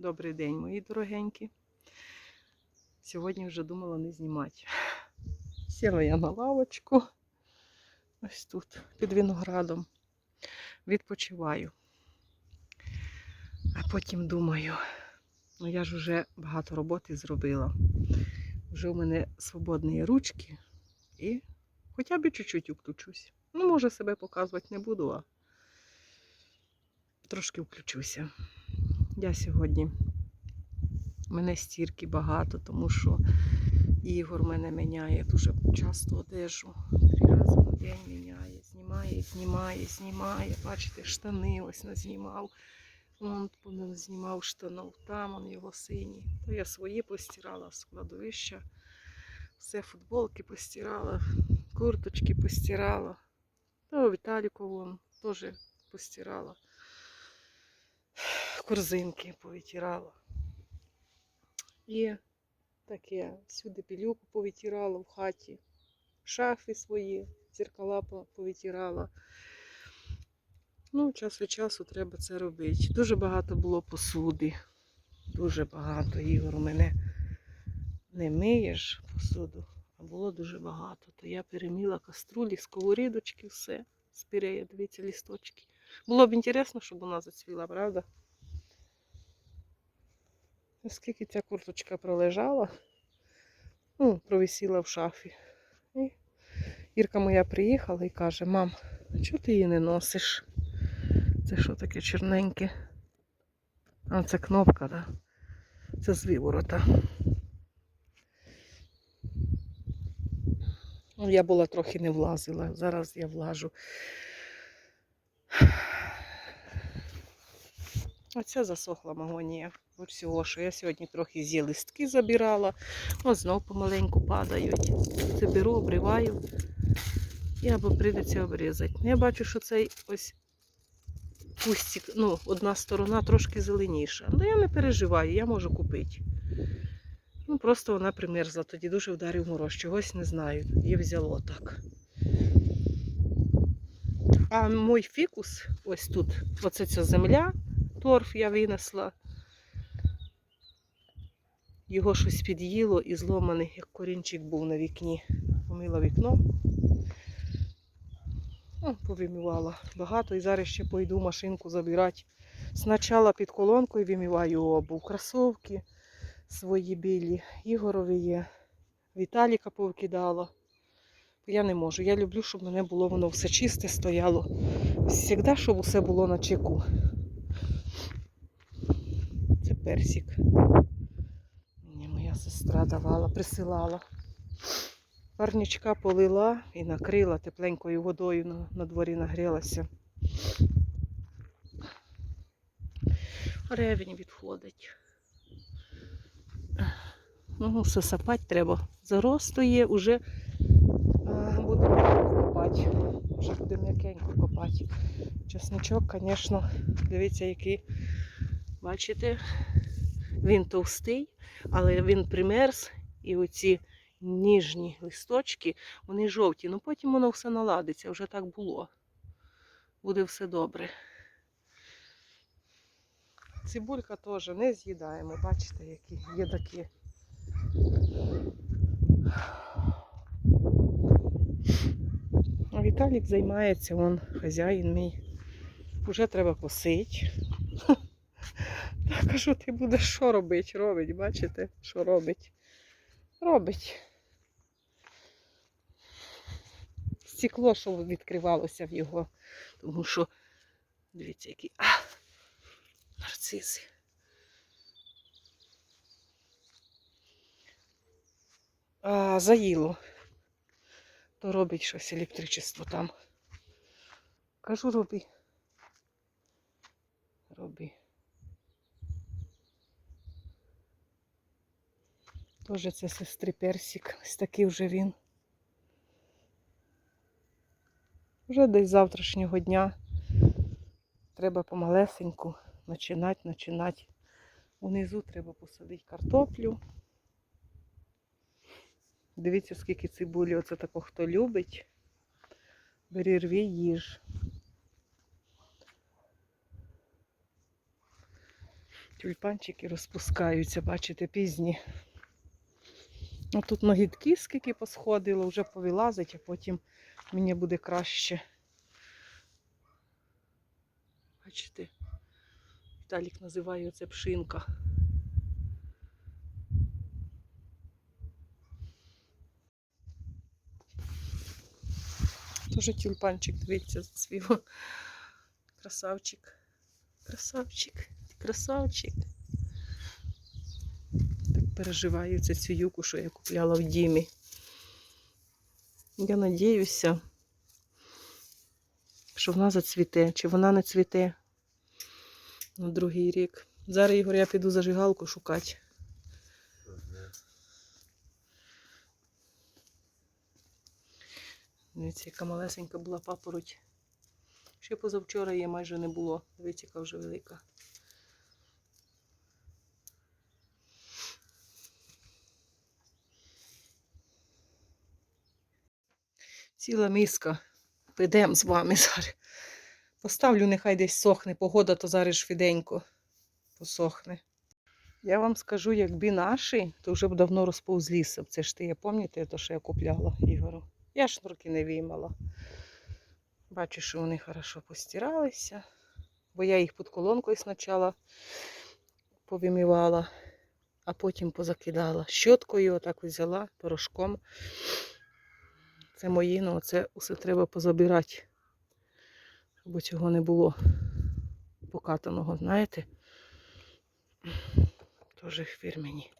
Добрий день, мої дорогенькі. Сьогодні вже думала не знімати. Сіла я на лавочку. Ось тут, під виноградом. Відпочиваю. А потім думаю, ну я ж вже багато роботи зробила. Вже у мене свободні ручки і хоча б чуть-чуть включусь. Ну, може, себе показувати не буду, а трошки включуся. Я сьогодні. Мене стірки багато, тому що Ігор мене міняє дуже часто одежу. Три рази на день міняє, знімає, знімає, знімає. Бачите, штани ось назнімав. Не знімав штанов, там он його сині. То я свої постирала з кладовища. Все футболки постирала, курточки постирала. То Віталіку вон теж постирала корзинки повитирала. І таке, всюди пилюку повитирала в хаті, шафи свої, зеркала по- повитирала. Ну, час від часу треба це робити. Дуже багато було посуди. Дуже багато. Ігор у мене не миєш посуду, а було дуже багато. То я переміла каструлі, сковорідочки, все. Спірея, дивіться, лісточки. Було б інтересно, щоб вона зацвіла, правда? Оскільки ця курточка пролежала, ну, провисіла в шафі. І Ірка моя приїхала і каже, мам, чого ти її не носиш? Це що таке чорненьке? А, це кнопка, да? Це з виворота. Ну, Я була трохи не влазила, зараз я влажу. Оця засохла магонія. От всього, що я сьогодні трохи зі листки забирала, от знов помаленьку падають. Це беру, обриваю і або прийдеться обрізати. Я бачу, що цей ось кустик, ну, одна сторона трошки зеленіша. Але я не переживаю, я можу купити. Ну, просто вона примерзла, тоді дуже вдарив мороз. Чогось не знаю. Її взяло так. А мой фікус, ось тут, оце ця земля, торф я винесла. Його щось під'їло і зломаний, як корінчик був на вікні. Помила вікно. О, повимивала багато і зараз ще пойду машинку забирати. Спочатку під колонкою вимиваю обув, кросовки свої білі, Ігорові є. Віталіка повкидала. Я не можу. Я люблю, щоб мене було воно все чисте стояло. Завжди, щоб усе було на чеку. Це персик. Сестра давала, присилала. Парничка полила і накрила тепленькою водою на, на дворі нагрілася. Ревень відходить. Ну, все сапати треба. Заросту є, уже а, будемо копати. Вже будемо м'якенько копати. Чесничок, звісно, дивіться, який. Бачите, він товстий, але він примерз. І оці ніжні листочки, вони жовті. Ну потім воно все наладиться, вже так було. Буде все добре. Цибулька теж не з'їдаємо, бачите, які є такі. Віталік займається, он хазяїн мій. Уже треба косити. Так, кажу, ти будеш що робити? Робить, бачите, що робить? Робить. Стекло, що відкривалося в його, тому що, дивіться, які а, нарцизи. А, заїло. То робить щось електричество там. Кажу, роби. Роби. Тоже це сестри персик. Ось такий вже він. Вже десь завтрашнього дня треба помалесеньку починати, починати. Унизу треба посадити картоплю. Дивіться, скільки цибулі. Оце тако, хто любить. Бери рві, їж. Тюльпанчики розпускаються, бачите, пізні. А тут нагідки скільки посходило, вже повилазить, а потім мені буде краще. Бачите, Віталік називає це пшинка. Тоже тюльпанчик, дивіться, зацвів. Красавчик. Красавчик, красавчик. Переживаю за цю юку, що я купляла в Дімі. Я надіюся, що вона зацвіте, чи вона не цвіте на другий рік. Зараз, Ігор, я піду зажигалку шукати. Дивіться, яка малесенька була папороть. Ще позавчора її майже не було. Дивіться, яка вже велика. Ціла миска. Підемо з вами зараз. Поставлю, нехай десь сохне. Погода то зараз швиденько посохне. Я вам скажу, якби наші, то вже б давно розповзлися. Це ж ти, я пам'ятаєте, то, що я купляла Ігору. Я шнурки не виймала. Бачу, що вони хорошо постиралися, бо я їх під колонкою спочатку повимивала, а потім позакидала. Щоткою отак взяла порошком. Це мої, ну це усе треба позабирати, щоб цього не було покатаного, знаєте? Тоже хвір мені.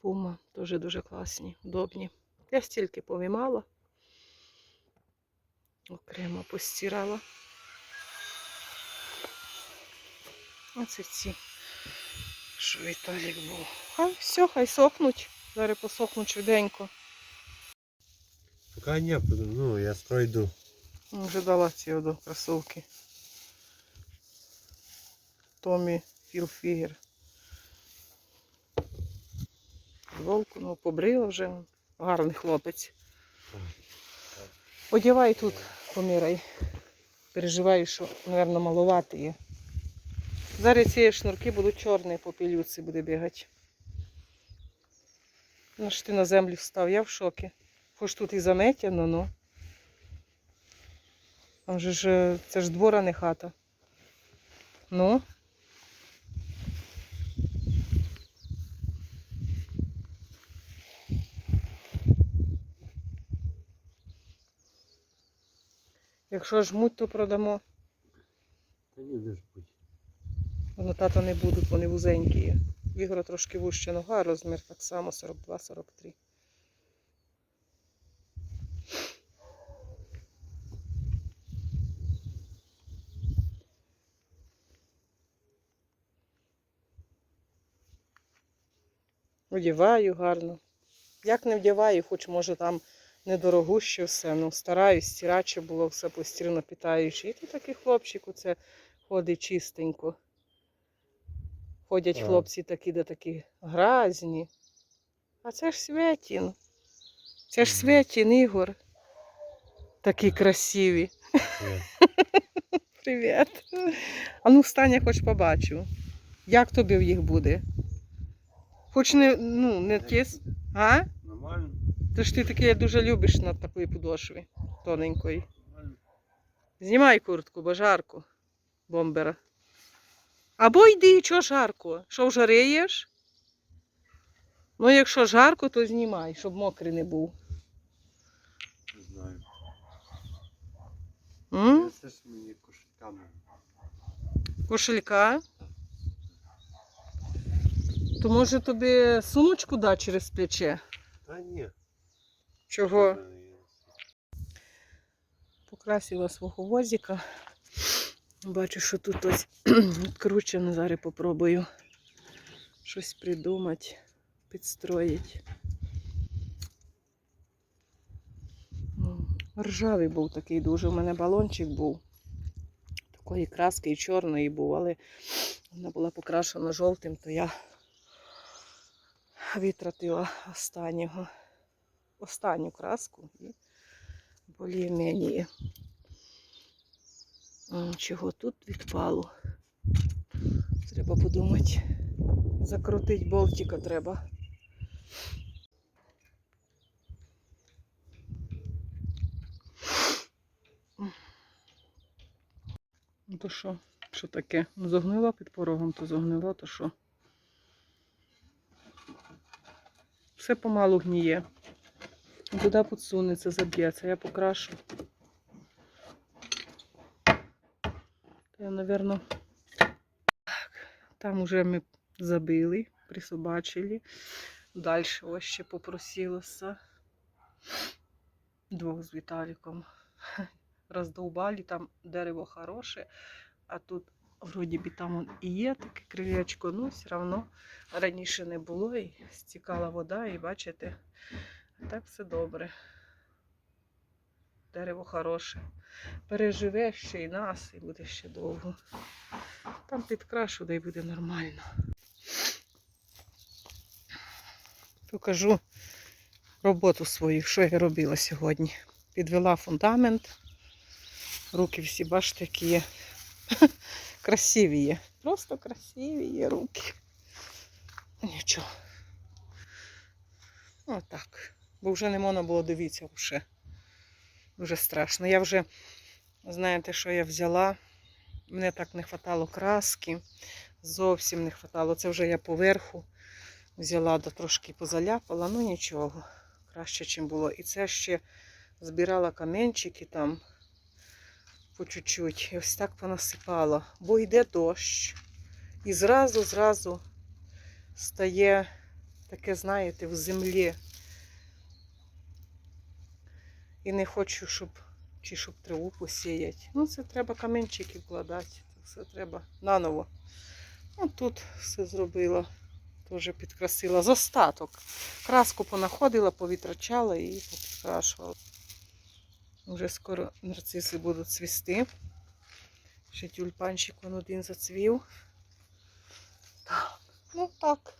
Пума теж дуже класні, удобні. Я стільки повимала, окремо постирала. Оце ці, що Віталік був. А все, хай сохнуть. Зараз посохнуть швиденько. Пока не, ну, я скоро йду. Ну, Вже дала ці одо кросовки. Томі Філфігер. Футболку, ну, побрила вже. Гарний хлопець. Одягай тут, поміряй. Переживаю, що, мабуть, малувати є. Зараз ці шнурки будуть чорні, по пілюці буде бігати. Ну ж ти на землю встав, я в шокі. Хоч тут і заметяно, ну. Там же ж е, це ж двор, а не хата. Ну. Якщо жмуть, то продамо. Та ні, де ж будь. Воно тата не будуть, вони вузенькі є. В трошки вужча нога, розмір так само 42-43. Одіваю гарно. Як не вдіваю, хоч може там недорогуще все, ну стараюсь, стираче було все постійно питаючи. І ти такий хлопчик, оце ходить чистенько. Ходять Так. хлопці такі, де такі гразні. А це ж Святін. Це ж Святін, Ігор. Такі красиві. Привіт. А ну встань, я хоч побачу. Як тобі в їх буде? Хоч не, ну, не тіс. А? Нормально? Ти ж ти таке дуже любиш на такої подошві тоненької. Знімай куртку, бо жарко. Бомбера. Або йди, що жарко. Що вжареєш? Ну, якщо жарко, то знімай, щоб мокрий не був. Не знаю. М? Це ж мені кошельками. Кошелька. То може тобі сумочку дати через плече? Та ні. Чого? Покрасила свого возика. Бачу, що тут ось відкручено. Зараз попробую щось придумати, підстроїти. Ну, Ржавий був такий дуже. У мене балончик був. Такої краски і чорної був, але вона була покрашена жовтим, то я витратила останнього, останню краску і М, Чого тут відпало? Треба подумати. Закрутить болтика треба. Ну то що? Що таке? Ну під порогом, то загнила, то що? Все помалу гніє. Туди підсунеться, заб'ється, я покрашу. Я, так, там уже ми забили, присобачили. Далі ось ще попросилося. Двох з Віталіком. Роздовбали, там дерево хороше, а тут вроді би там і є таке крилечко, ну все одно раніше не було і стікала вода, і бачите, так все добре. Дерево хороше. Переживе ще й нас, і буде ще довго. Там підкрашу, да й буде нормально. Покажу роботу свою, що я робила сьогодні. Підвела фундамент. Руки всі, бачите, які є. Красиві є. Просто красиві є руки. Нічого. Отак. Бо вже не можна було дивитися вже. Дуже страшно. Я вже, знаєте, що я взяла? Мені так не вистачало краски. Зовсім не вистачало. Це вже я поверху взяла, да трошки позаляпала, ну нічого. Краще, ніж було. І це ще збирала каменчики там по чуть-чуть. І ось так понасипала. Бо йде дощ. І зразу, зразу стає таке, знаєте, в землі. І не хочу, щоб чи щоб траву посіяти. Ну, це треба каменчики вкладати. Все треба наново. Ну, тут все зробила. Теж підкрасила. З остаток. Краску понаходила, повітрачала і підкрашувала. Вже скоро нарциси будуть цвісти. Ще тюльпанчик вон один зацвів. Так, ну так.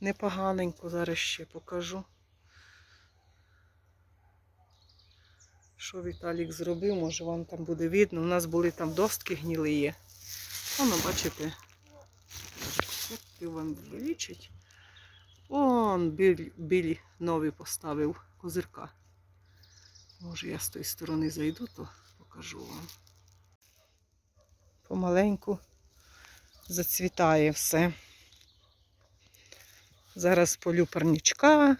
Непоганенько зараз ще покажу. Що Віталік зробив, може вам там буде видно. У нас були там достки гнилі. Воно, бачите, як вам вилічить. Он біль, біль новий поставив козирка. Може я з тої сторони зайду, то покажу вам. Помаленьку зацвітає все. Зараз полю парничка.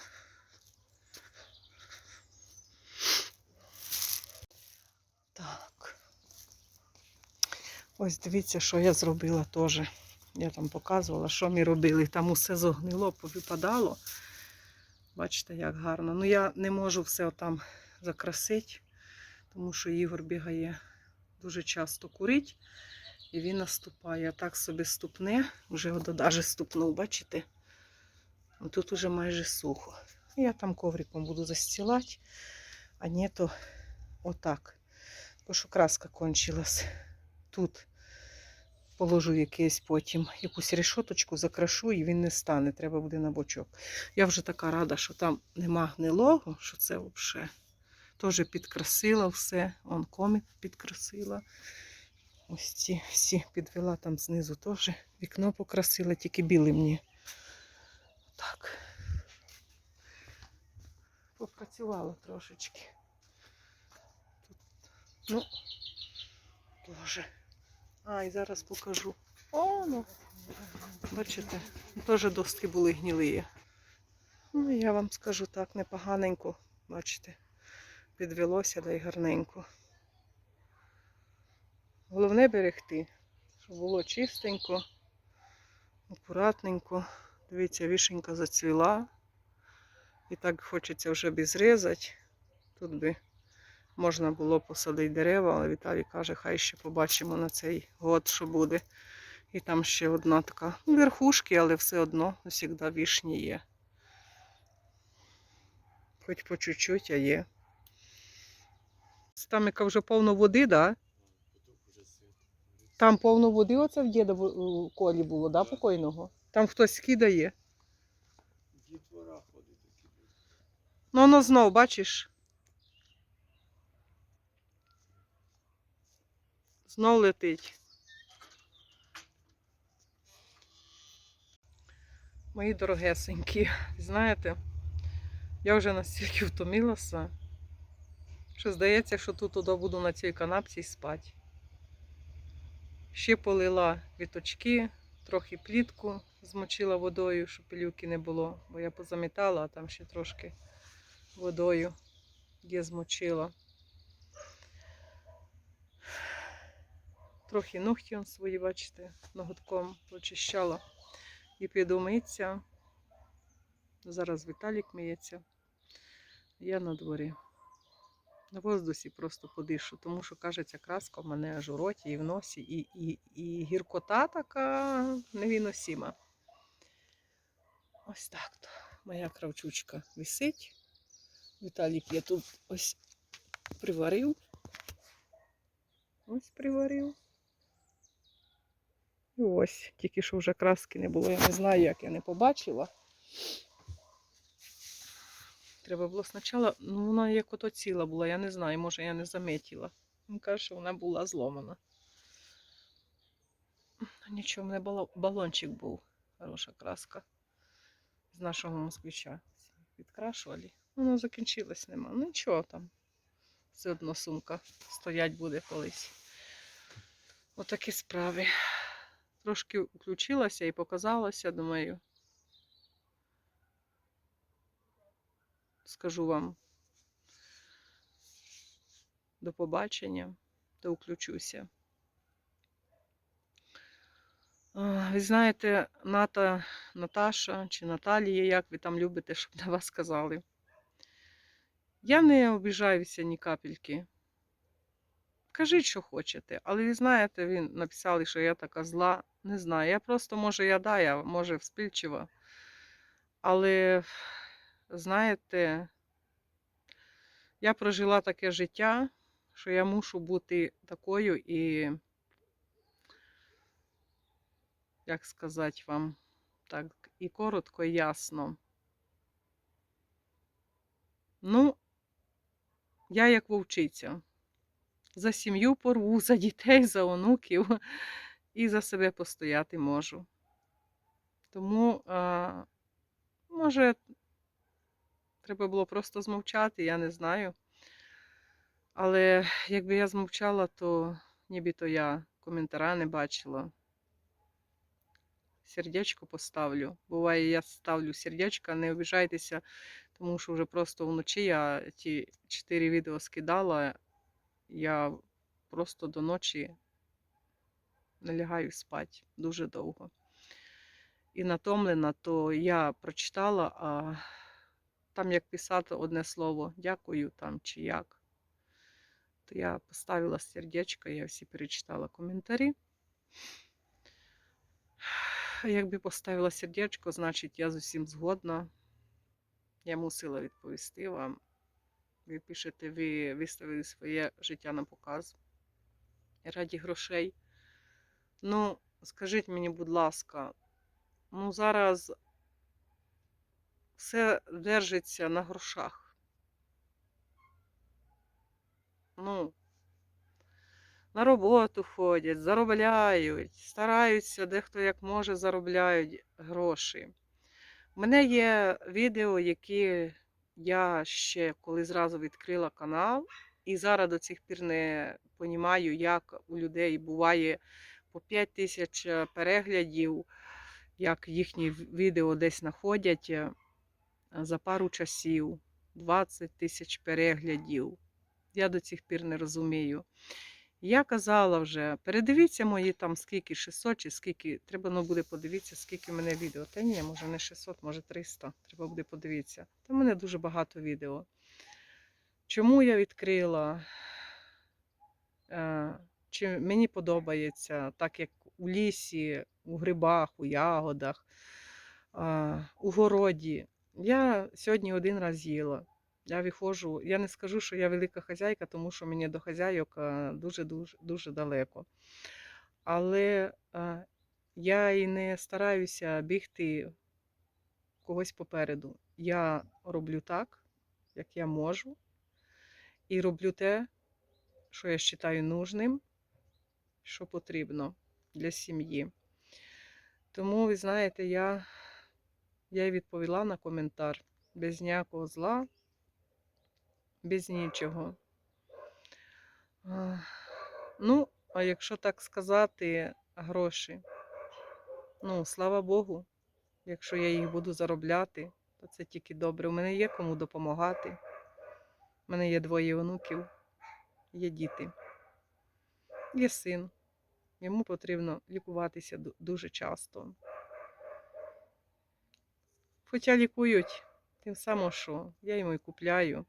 Ось дивіться, що я зробила теж. Я там показувала, що ми робили. Там усе зогнило, повипадало. Бачите, як гарно. Ну я не можу все отам закрасити, тому що Ігор бігає дуже часто курить. І він наступає. Так собі ступне, вже навіть ступнув, бачите? Ну, Тут уже майже сухо. Я там ковриком буду застілати, а ні, то отак. Бо що краска кончилась. Тут положу якийсь потім якусь решоточку, закрашу і він не стане. Треба буде на бочок. Я вже така рада, що там нема гнилого, що це взагалі. Теж підкрасила все. Он комік підкрасила. Ось ці всі підвела там знизу теж. Вікно покрасила, тільки біле мені. Так. Попрацювала трошечки. Тут, ну, теж. А, і зараз покажу. О, ну. Бачите, теж доски були гнилі. Ну, я вам скажу так, непоганенько, бачите, підвелося да й гарненько. Головне берегти, щоб було чистенько, акуратненько. Дивіться, вішенька зацвіла. І так хочеться вже би зрізати. Тут би можна було посадити дерева, але Віталій каже, хай ще побачимо на цей год, що буде. І там ще одна така ну, верхушки, але все одно завжди вішні є. Хоч по чуть-чуть, а є. Там яка вже повно води, да? Там повно води оце в діда в- колі було, да, покойного? Там хтось кидає. Дітвора ходить такі. Ну, воно знов, бачиш. Знов летить. Мої дорогесенькі, знаєте, я вже настільки втомилася, що здається, що тут туди буду на цій канапці спати. Ще полила квіточки, трохи плітку змочила водою, щоб пилюки не було, бо я позамітала, а там ще трошки водою є змочила. Трохи ногті свої, бачите, ноготком почищала і піду митися. Зараз Віталік миється. Я на дворі. На воздусі просто подишу, тому що, кажеться, краска в мене аж у роті і в носі, і, і, і гіркота така невіносима. Ось так то. Моя кравчучка висить. Віталік я тут ось приварив. Ось приварив. Ось, тільки що вже краски не було. Я не знаю, як я не побачила. Треба було спочатку, ну вона як ото ціла була, я не знаю, може я не замітила. Він каже, що вона була зломана. Нічого, в мене балончик був. Хороша краска з нашого москвича. Відкрашували. Воно закінчилось нема. Ну нічого там. Все одно сумка стоять буде колись. Отакі справи. Трошки включилася і показалася, думаю. Скажу вам до побачення, то включуся. Ви знаєте, Ната, Наташа чи Наталія, як ви там любите, щоб на вас сказали. Я не обіжаюся ні капельки. Кажіть, що хочете. Але знаєте, ви написали, що я така зла. Не знаю. Я просто, може, я да, я може вспильчива. Але, знаєте, я прожила таке життя, що я мушу бути такою і, як сказати вам, так, і коротко, і ясно. Ну, я як вовчиця. За сім'ю порву, за дітей, за онуків і за себе постояти можу. Тому, може, треба було просто змовчати, я не знаю. Але якби я змовчала, то нібито я коментаря не бачила. Сердечко поставлю. Буває, я ставлю сердечко, не обіжайтеся, тому що вже просто вночі я ті чотири відео скидала. Я просто до ночі не лягаю спати дуже довго. І натомлена, то я прочитала, а там як писати одне слово дякую там чи як. То я поставила сердечко, я всі перечитала коментарі. Якби поставила сердечко, значить я з усім згодна. Я мусила відповісти вам. Ви пишете, ви виставили своє життя на показ раді грошей. Ну, скажіть мені, будь ласка, ну зараз все держиться на грошах. Ну, на роботу ходять, заробляють, стараються, дехто як може, заробляють гроші. У мене є відео, які я ще коли зразу відкрила канал, і зараз до цих пір не розумію, як у людей буває по 5 тисяч переглядів, як їхні відео десь знаходять е, за пару часів, 20 тисяч переглядів. Я до цих пір не розумію. Я казала вже, передивіться мої там скільки 600 чи скільки, треба ну, буде подивитися, скільки в мене відео. Та ні, може не 600, може 300. Треба буде подивитися. Та в мене дуже багато відео. Чому я відкрила? Е, Чи мені подобається, так як у лісі, у грибах, у ягодах, е, у городі. Я сьогодні один раз їла. Я виходжу, я не скажу, що я велика хазяйка, тому що мені до хазяйок дуже-дуже дуже далеко. Але е, я і не стараюся бігти когось попереду. Я роблю так, як я можу, і роблю те, що я вважаю нужним що потрібно для сім'ї. Тому, ви знаєте, я, я відповіла на коментар без ніякого зла, без нічого. Ну, а якщо так сказати, гроші. Ну, слава Богу, якщо я їх буду заробляти, то це тільки добре. У мене є кому допомагати. У мене є двоє онуків, є діти, є син. Йому потрібно лікуватися дуже часто. Хоча лікують тим самим, що я йому і купляю.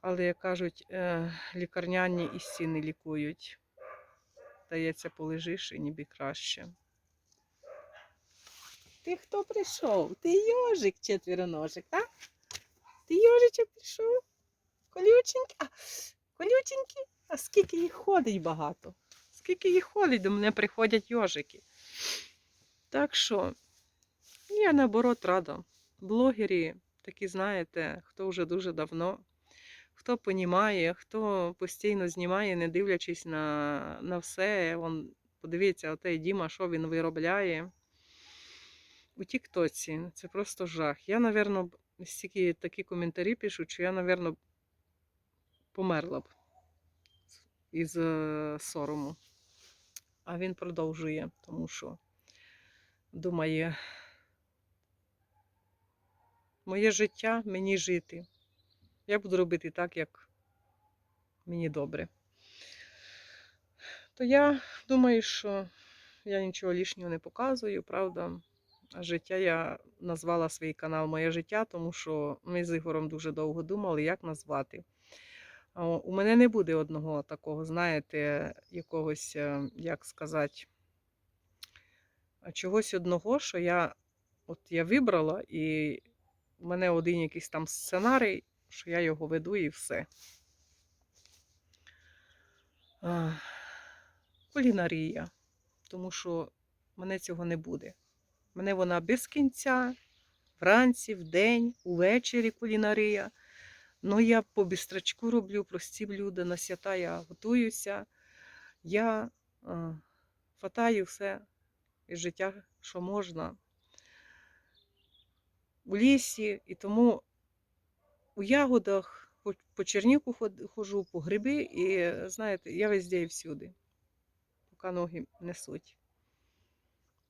Але, як кажуть, е, лікарняні і стіни лікують. Дається, полежиш і ніби краще. Ти хто прийшов? Ти йожик четвероножик, так? Ти йожичок прийшов? Колюченький? А, колюченький? А скільки їх ходить багато? Скільки їх ходить, до мене приходять йожики. Так що, я наоборот рада. Блогері, такі, знаєте, хто вже дуже давно, хто понімає, хто постійно знімає, не дивлячись на, на все. Вон, подивіться, отей Діма, що він виробляє. У Тіктоці це просто жах. Я, напевно, стільки такі коментарі пишу, що я, напевно, померла б із сорому. А він продовжує, тому що думає, моє життя мені жити. Я буду робити так, як мені добре. То я думаю, що я нічого лишнього не показую, правда. Життя я назвала свій канал Моє життя, тому що ми з Ігорем дуже довго думали, як назвати. У мене не буде одного такого, знаєте, якогось, е, як сказати, чогось одного, що я от я вибрала, і в мене один якийсь там сценарій, що я його веду і все. А, Кулінарія. Тому що мене цього не буде. Мене вона без кінця, вранці, вдень, увечері кулінарія. Ну, я по бістрачку роблю прості блюда, на свята я готуюся. Я е, хватаю все із життя, що можна. У лісі, і тому у ягодах по, по черніку ход- ходжу, по гриби, і знаєте, я везде і всюди, поки ноги несуть.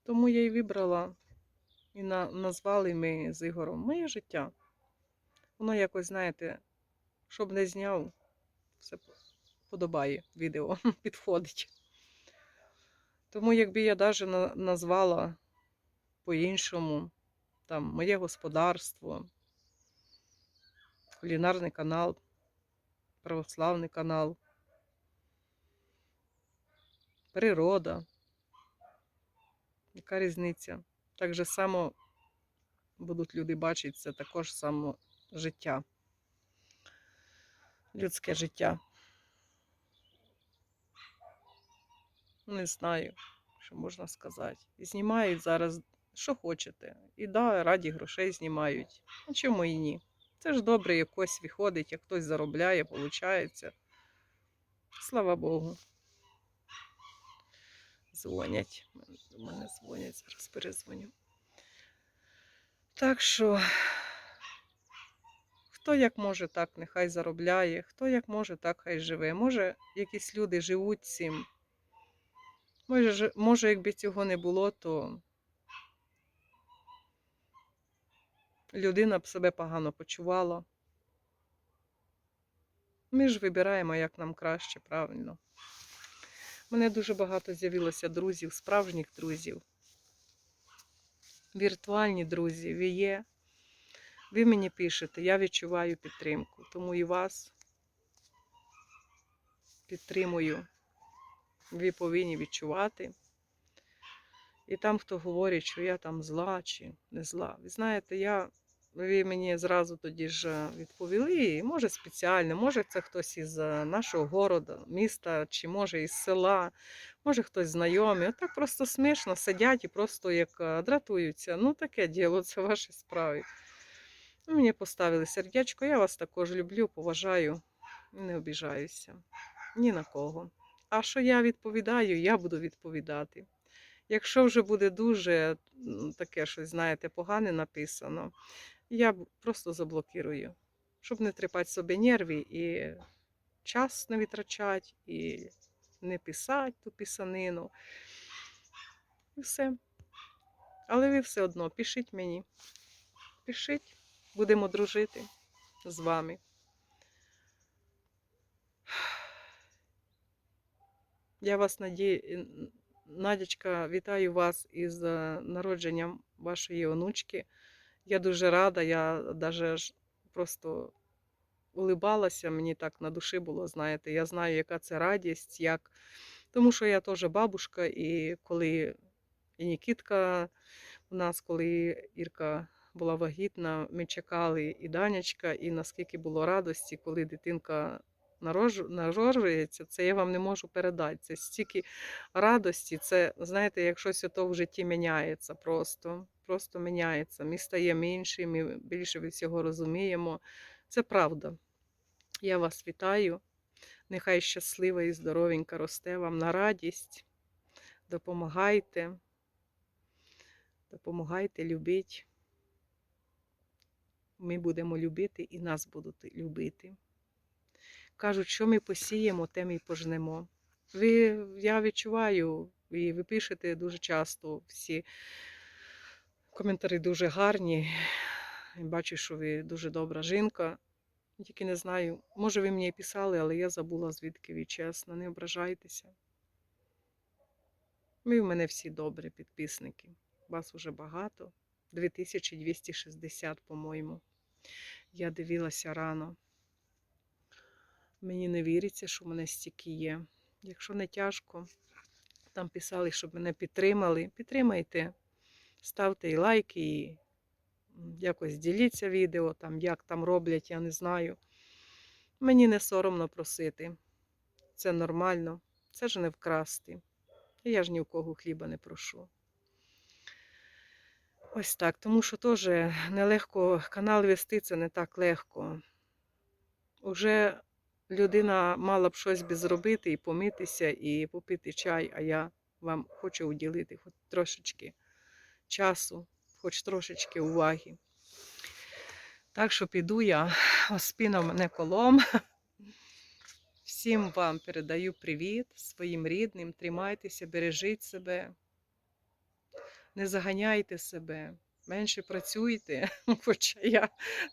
Тому я і вибрала і на, назвали ми з Ігором моє життя. Воно якось, знаєте, щоб не зняв, все подобає відео, підходить. Тому якби я навіть назвала по-іншому, там, моє господарство, кулінарний канал, православний канал, природа. Яка різниця? Так же само будуть люди бачити це також само життя. Людське життя. Не знаю, що можна сказати. І знімають зараз, що хочете. І да, раді грошей знімають. А чому і ні? Це ж добре, якось виходить, як хтось заробляє, виходить. Слава Богу. Дзвонять. До мене дзвонять, зараз перезвоню. Так що, хто як може, так нехай заробляє, хто як може, так хай живе. Може, якісь люди живуть цим. Може, може, якби цього не було, то людина б себе погано почувала. Ми ж вибираємо, як нам краще, правильно. Мене дуже багато з'явилося друзів, справжніх друзів. Віртуальні друзі, ви є. Ви мені пишете, я відчуваю підтримку, тому і вас підтримую. Ви повинні відчувати. І там, хто говорить, що я там зла чи не зла. Ви знаєте, я, ви мені зразу тоді ж е, відповіли, може спеціально, може це хтось із е, нашого города, міста, чи може із села, може хтось знайомий. Отак просто смішно сидять і просто як е, дратуються. Ну, таке діло, це ваші справи. Мені поставили сердечко, я вас також люблю, поважаю не обіжаюся. Ні на кого. А що я відповідаю, я буду відповідати. Якщо вже буде дуже таке щось, знаєте, погане написано, я просто заблокирую, щоб не тріпати собі нерви і час не витрачати, і не писати ту писанину. І все. Але ви все одно пишіть мені. Пишіть, будемо дружити з вами. Я вас надію, Надячка, вітаю вас із е, народженням вашої онучки. Я дуже рада, я навіть просто улибалася, мені так на душі було, знаєте. Я знаю, яка це радість, як... тому що я теж бабушка, і коли і Нікітка у нас, коли Ірка була вагітна, ми чекали і Данячка, і наскільки було радості, коли дитинка народжується, це я вам не можу передати. Це стільки радості, це, знаєте, як щось ото в житті міняється просто. Просто міняється. Ми стаємо інші, ми більше від всього розуміємо. Це правда. Я вас вітаю. Нехай щаслива і здоровенька росте вам на радість. Допомагайте. Допомагайте, любіть. Ми будемо любити і нас будуть любити. Кажуть, що ми посіємо, те ми й пожнемо. Ви, я відчуваю, і ви пишете дуже часто всі коментарі дуже гарні. Бачу, що ви дуже добра жінка. Тільки не знаю, може ви мені і писали, але я забула, звідки ви чесно, не ображайтеся. Ви в мене всі добрі підписники. Вас уже багато. 2260, по-моєму. Я дивилася рано. Мені не віриться, що в мене стільки є. Якщо не тяжко, там писали, щоб мене підтримали. Підтримайте, ставте і лайки, і якось діліться відео, там, як там роблять, я не знаю. Мені не соромно просити. Це нормально, це ж не вкрасти. Я ж ні в кого хліба не прошу. Ось так, тому що теж нелегко канал вести, це не так легко. Уже людина мала б щось би зробити і помитися, і попити чай, а я вам хочу уділити хоч трошечки часу, хоч трошечки уваги. Так що піду я, спина мене колом. Всім вам передаю привіт, своїм рідним. Тримайтеся, бережіть себе, не заганяйте себе, менше працюйте, хоча я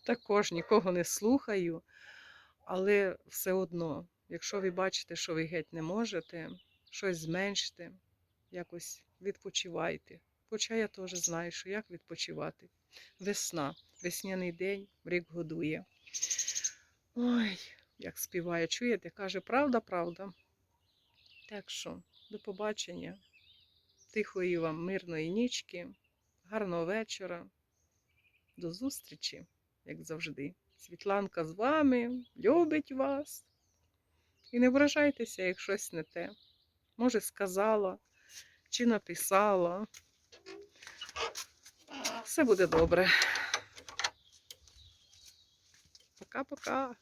також нікого не слухаю. Але все одно, якщо ви бачите, що ви геть не можете, щось зменште, якось відпочивайте. Хоча я теж знаю, що як відпочивати. Весна, весняний день, рік годує. Ой, як співає, чуєте, каже, правда, правда. Так що, до побачення. Тихої вам мирної нічки, гарного вечора. До зустрічі, як завжди. Світланка з вами, любить вас. І не вражайтеся, як щось не те. Може, сказала чи написала. Все буде добре. Пока-пока.